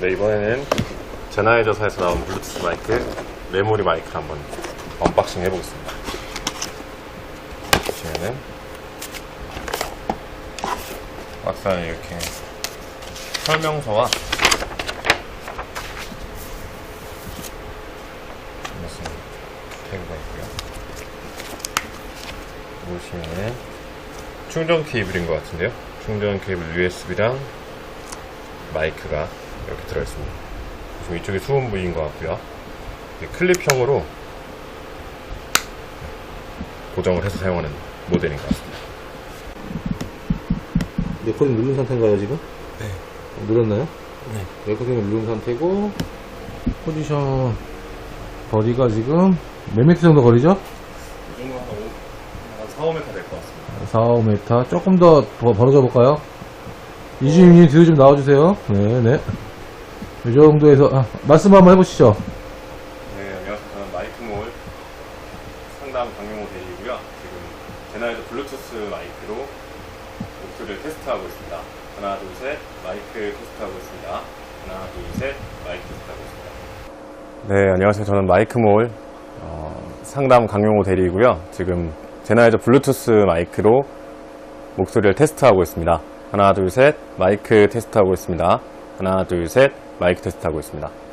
네, 이번에는 제나이저사에서 나온 블루투스 마이크 메모리 마이크를 한번 언박싱 해보겠습니다. 보시면은 박스 이렇게 설명서와 무슨 태그가 있고요. 보시면은 충전 케이블인 것 같은데요. 충전 케이블 USB랑 마이크가 이렇게 들어있습니다. 지금 이쪽이 수분 부위인 것 같고요. 클립형으로 고정을 해서 사용하는 모델인 것 같습니다. 레코딩 누른 상태인가요, 지금? 네. 눌렀나요? 네. 레코딩을 누른 상태고, 포지션, 거리가 지금, 몇 미터 정도 거리죠? 이 정도 한 4, 5m 될 것 같습니다. 4, 5m. 조금 더, 더 벌어져 볼까요? 이주임님 뒤로 좀 나와주세요. 네 네. 이 정도에서, 아, 말씀 한번 해보시죠. 네, 안녕하세요. 저는 마이크몰 상담 강용호 대리이고요. 지금 제나이저 블루투스 마이크로 목소리를 테스트하고 있습니다. 하나, 둘, 셋, 마이크 테스트하고 있습니다. 하나, 둘, 셋, 마이크 테스트하고 있습니다. 네, 안녕하세요. 저는 마이크몰 어, 상담 강용호 대리이고요. 지금 제나이저 블루투스 마이크로 목소리를 테스트하고 있습니다. 하나, 둘, 셋, 마이크 테스트하고 있습니다. 하나, 둘, 셋, 마이크 테스트하고 있습니다.